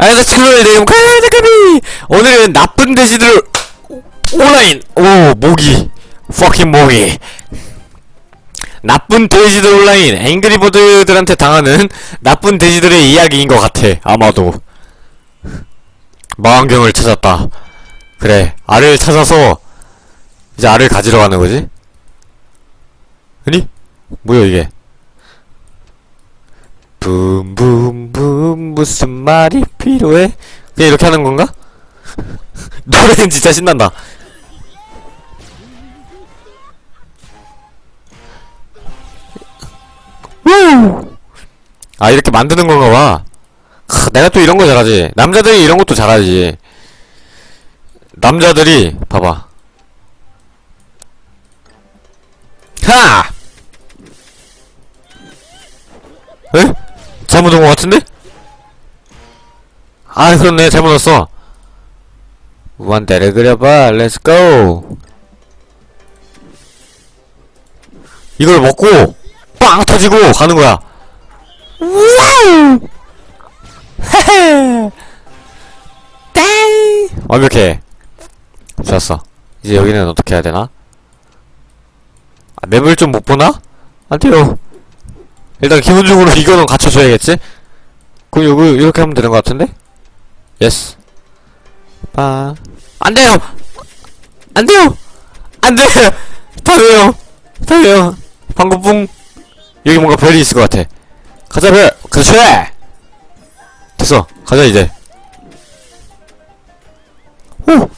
안녕하세요 친구들 내 이름 카이드카비. 오늘은 나쁜 돼지들 온라인. 오 모기. fucking 모기. 나쁜 돼지들 온라인. 앵그리버드들한테 당하는 나쁜 돼지들의 이야기인 것 같아 아마도. 망원경을 찾았다. 그래 알을 찾아서 이제 알을 가지러 가는 거지? 아니? 뭐야 이게? 붐붐붐 무슨 말이 필요해? 그냥 이렇게 하는 건가? 노래는 진짜 신난다. 우! 아 이렇게 만드는 건가 봐. 크, 내가 또 이런 거 잘하지. 남자들이 이런 것도 잘하지. 남자들이 봐봐. 하! 에? 잘못 온것 같은데? 아 그렇네 잘못 왔어. 무한대를 그려봐. 렛츠고 이걸 먹고 빵 터지고 가는 거야. 와우! 헤헤! 땡! 완벽해. 좋았어. 이제 여기는 어떻게 해야 되나? 아, 맵을 좀 못 보나? 안 돼요. 일단 기본적으로 이거는 갖춰줘야겠지? 그럼 요거 이렇게 하면 되는 것 같은데? 예스 빠 안돼요! 안돼요! 안돼! 다 돼요! 다 돼요! 방금 뿡 여기 뭔가 별이 있을 것 같아 가자 별! 그렇지! 됐어 가자 이제 오!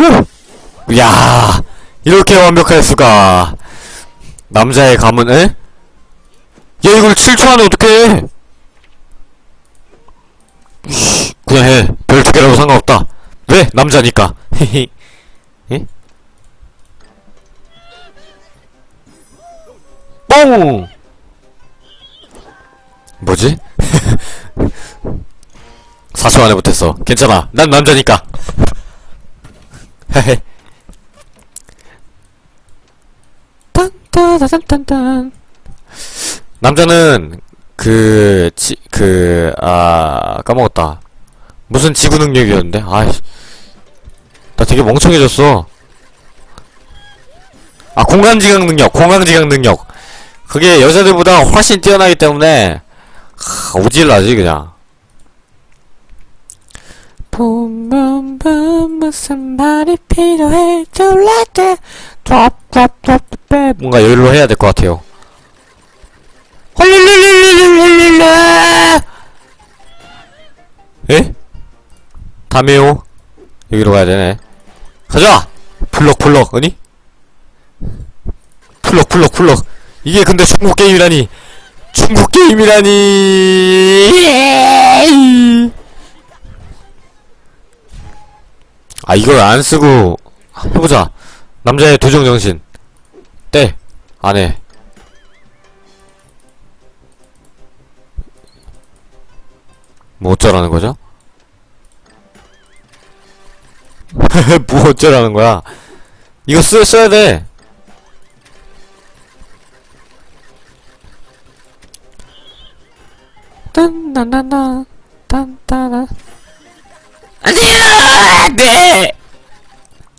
오! 야 이렇게 완벽할 수가 남자의 감은 에? 야 이걸 7초 안에 씨, 그냥 해. 별 두 개라도 상관없다. 왜? 남자니까. 헤헤. 예? 뽕! 뭐지? 4초 안에 못했어. 괜찮아. 난 남자니까. 헤헤. 딴따다단딴딴. 남자는 그, 지, 그, 아, 까먹었다. 무슨 지구 능력이었는데? 아이씨. 나 되게 멍청해졌어. 아, 공간지각 능력, 공간지각 능력. 그게 여자들보다 훨씬 뛰어나기 때문에, 하, 오질나지, 그냥. 뭔가 여기로 해야 될 것 같아요 헐룰룰룰룰룰룰 에? 다메오 여기로 가야 되네 가자! 블럭블럭 아니? 블럭블럭블럭 이게 근데 중국 게임이라니 중국 게임이라니 아 이걸 안쓰고 해보자 남자의 도정정신 때 안해 뭐 어쩌라는 거죠? 뭐 어쩌라는 거야? 이거 쓰, 써야 돼. 딴딴딴딴 딴따라 아니야! 네!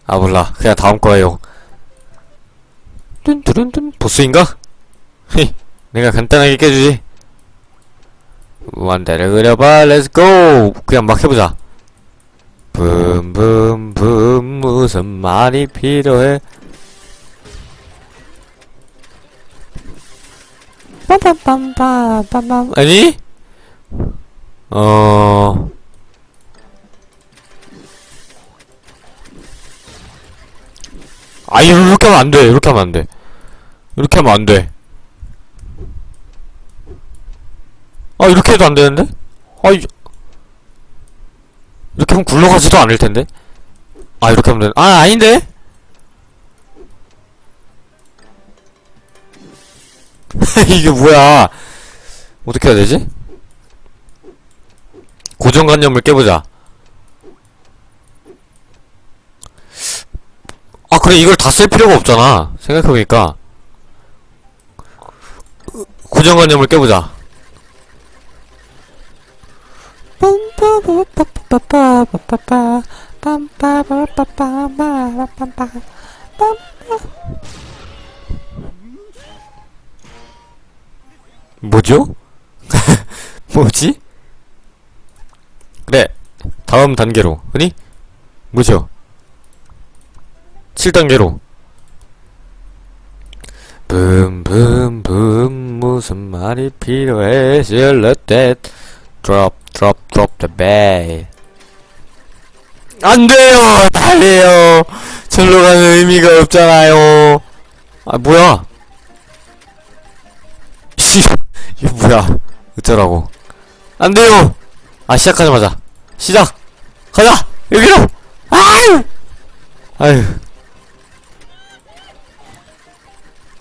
아 몰라 그냥 다음 거예요 뚠뚜룬뚠 보스인가? 헤 내가 간단하게 깨주지 무한대를 그려봐. 렛츠고 그냥 막 해보자. 붐붐붐 무슨 말이 필요해? 빰빰빰빰빰빰. 아니? 어... 아 이렇게 하면 안돼. 이렇게 하면 안돼. 이렇게 하면 안돼 아 이렇게 해도 안되는데? 아 이... 이렇게 하면 굴러가지도 않을 텐데? 아 이렇게 하면 되는 아 아닌데? 이게 뭐야 어떻게 해야 되지? 고정관념을 깨보자 아 그래 이걸 다 쓸 필요가 없잖아 생각해보니까 고정관념을 깨보자 뭐죠? 뭐지? 그래 다음 단계로 아니? 뭐죠? 7단계로 붐붐붐 무슨 말이 필요해 실lettet drop drop drop the bag. 안 돼요 달래요. 절로 가는 의미가 없잖아요. 아 뭐야? 씨 이거 뭐야? 어쩌라고? 안 돼요. 아 시작하자마자. 시작! 가자! 여기로! 아유! 아유.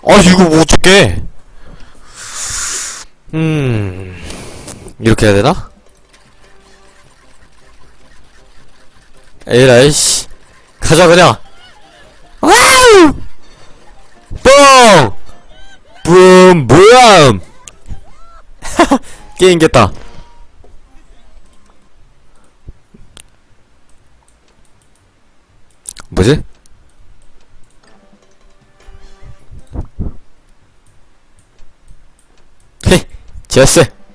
아 이거 뭐 어떡해? 음 이렇게 해야 되나? 에라이 씨. 가자 그냥. 와우! 뻥! 붐 붐 게임 겠다. 뭐지? 헤딴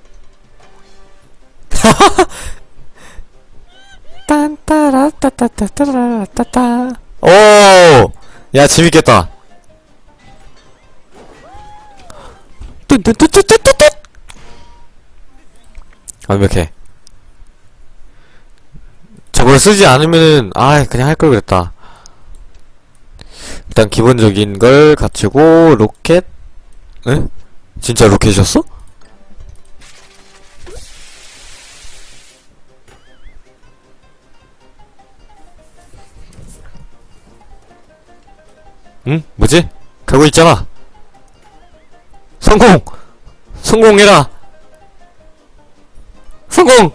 따라따따따따라따따 오! 야 재밌겠다 뚠뚠뚠뚠뚠뚠 완벽해 저걸 쓰지 않으면은 아 그냥 할 걸 그랬다 일단 기본적인 걸 갖추고 로켓 에? 진짜 로켓이었어? 응? 뭐지? 가고 있잖아 성공! 성공해라! 성공!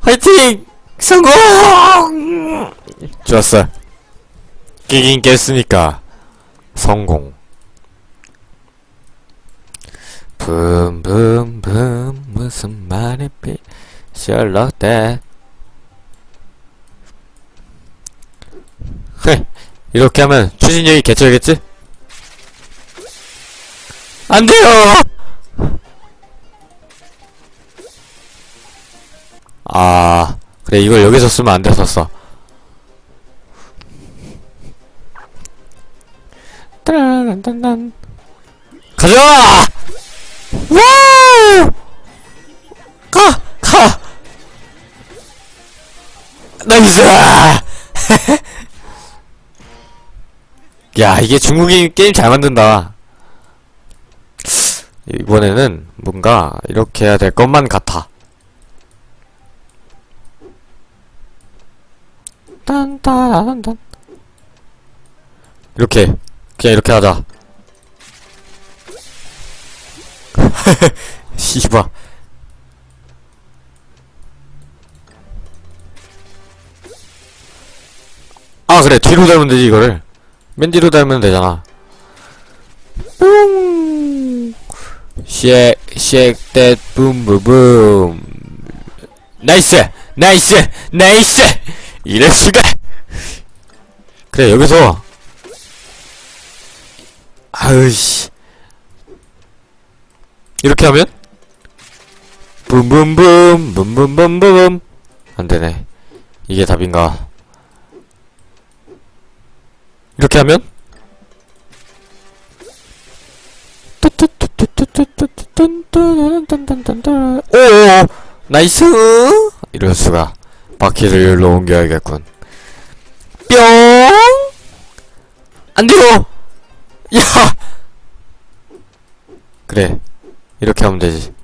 화이팅! 성공! 좋았어 깨긴 깼으니까 성공 붐붐붐 무슨 말이 피 셜록대 헤 이렇게 하면 추진력이 개쩔겠지? 안 돼요! 아, 그래, 이걸 여기서 쓰면 안 됐었어. 따라란단단. 가자! 와! 가! 가! 나이스! 야, 이게 중국인 게임 잘 만든다. 이번에는 뭔가 이렇게 해야 될 것만 같아. 딴따란단. 이렇게. 그냥 이렇게 하자. 씨바. 아, 그래. 뒤로 달면 되지, 이거를. 맨 뒤로 달면 되잖아. 뿡. 쉑, 쉑, 댓, 붐부붐. 나이스! 나이스! 나이스! 이럴 수가! 그래, 여기서. 아으씨. 이렇게 하면? 붐붐붐, 붐붐붐붐. 안 되네. 이게 답인가. 이렇게 하면? 오오오 나이스 이럴 수가 바퀴를 일로 옮겨야겠군 뿅 안돼요 야 그래 이렇게 하면 되지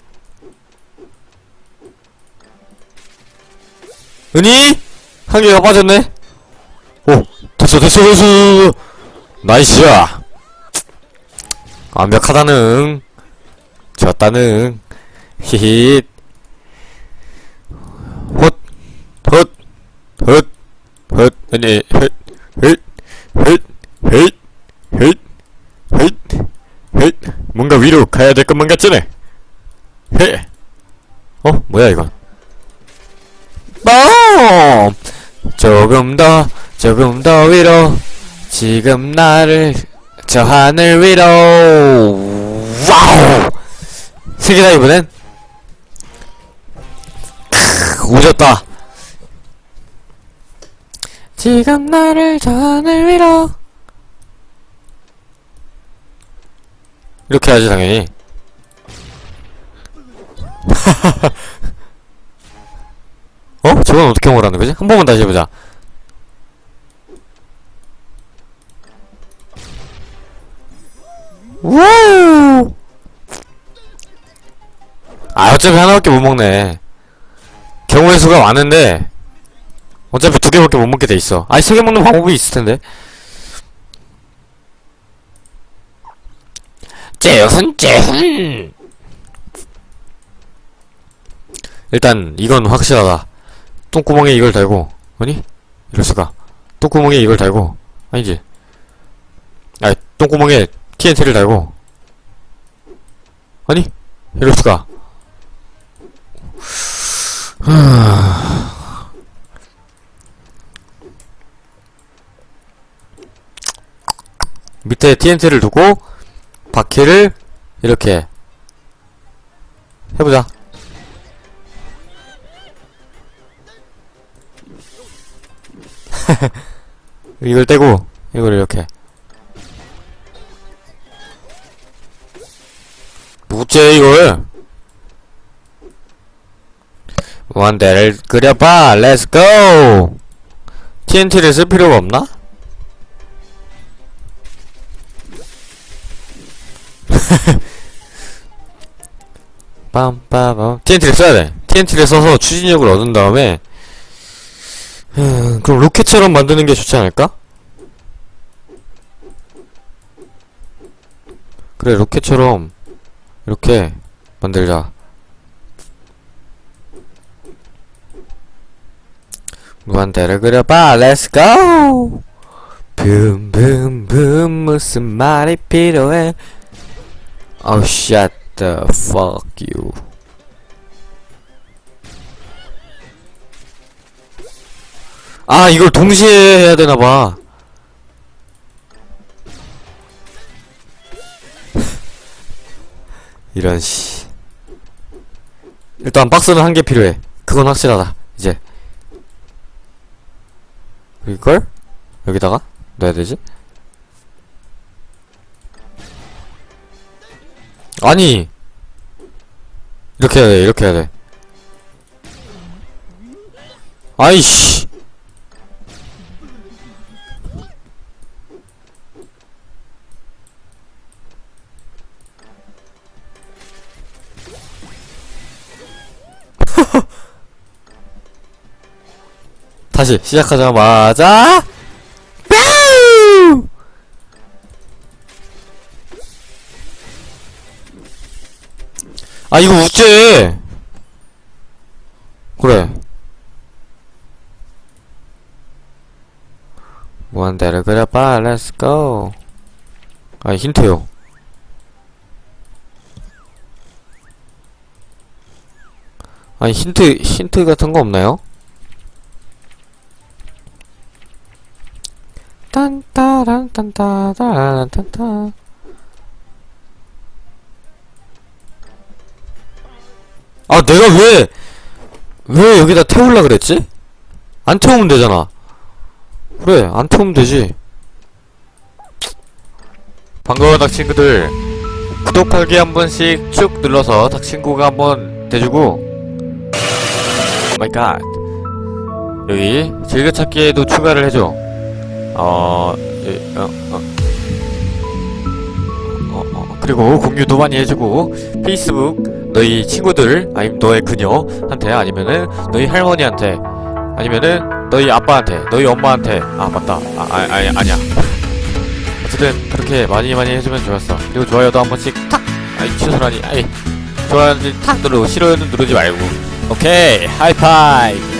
은희 한 개가 빠졌네 오 됐어 됐어 됐어. 나이스야. 완벽하다는. 졌다는. 히힛 헛헛헛헛 아니 헛헛헛헛헛헛헛 뭔가 위로 가야 될 것만 같잖아 헤 어? 뭐야 이건? 빠 조금 더 조금 더 위로. 지금 나를 저 하늘 위로. 와우! 세계다 이번엔 크, 오졌다. 지금 나를 저 하늘 위로. 이렇게 해야지 당연히 어? 저건 어떻게 먹으라는 거지? 한 번만 다시 해보자 우! 아 어차피 하나밖에 못 먹네 경우의 수가 많은데 어차피 두 개밖에 못 먹게 돼 있어 아니 세 개 먹는 방법이 있을 텐데 째훈 째훈 일단 이건 확실하다 똥구멍에 이걸 달고 아니? 이럴 수가. 똥구멍에 이걸 달고 아니지? 아니 똥구멍에 TNT를 달고 아니? 이럴 수가. 밑에 TNT를 두고 바퀴를 이렇게 해보자 이걸 떼고 이걸 이렇게. 뭐째 이걸? 원대를 그려봐 렛츠고 TNT를 쓸 필요가 없나? 빰빠밤. TNT를 써야 돼. TNT를 써서 추진력을 얻은 다음에 음, 그럼 로켓처럼 만드는 게 좋지 않을까? 그래 로켓처럼 이렇게 만들자. 무한대를 그려봐 렛츠고 붐붐붐 무슨 말이 필요해? Oh shut the fuck you 아 이걸 동시에 해야 되나봐. 이런 씨. 일단 박스는 한 개 필요해. 그건 확실하다 이제. 이걸 여기다가 넣어야 되지? 아니! 이렇게 해야 돼 이렇게 해야 돼. 아이씨 다시 시작하자마자! 아 이거 우째 그래 무한대를 그려봐 렛츠고 아 힌트요 아니 힌트 힌트 같은 거 없나요? 딴 따란 딴따란 딴따 아 내가 왜 왜 여기다 태울라 그랬지? 안 태우면 되잖아. 그래 안 태우면 되지. 반가워 닭친구들. 구독하기 한 번씩 쭉 눌러서 닭친구가 한 번 돼주고. 마이갓 여기 즐겨찾기에도 추가를 해줘. 어, 예, 어, 어. 어, 어, 그리고 공유 도 많이 해주고 페이스북 너희 친구들 아니면 너의 그녀한테 아니면은 너희 할머니한테 아니면은 너희 아빠한테 너희 엄마한테. 아 맞다. 아, 아 아니 아니야. 어쨌든 그렇게 많이 많이 해주면 좋았어. 그리고 좋아요도 한 번씩 탁! 아이 취소라니 아이 좋아요는 탁 누르고 싫어요는 누르지 말고. 오케이 하이파이브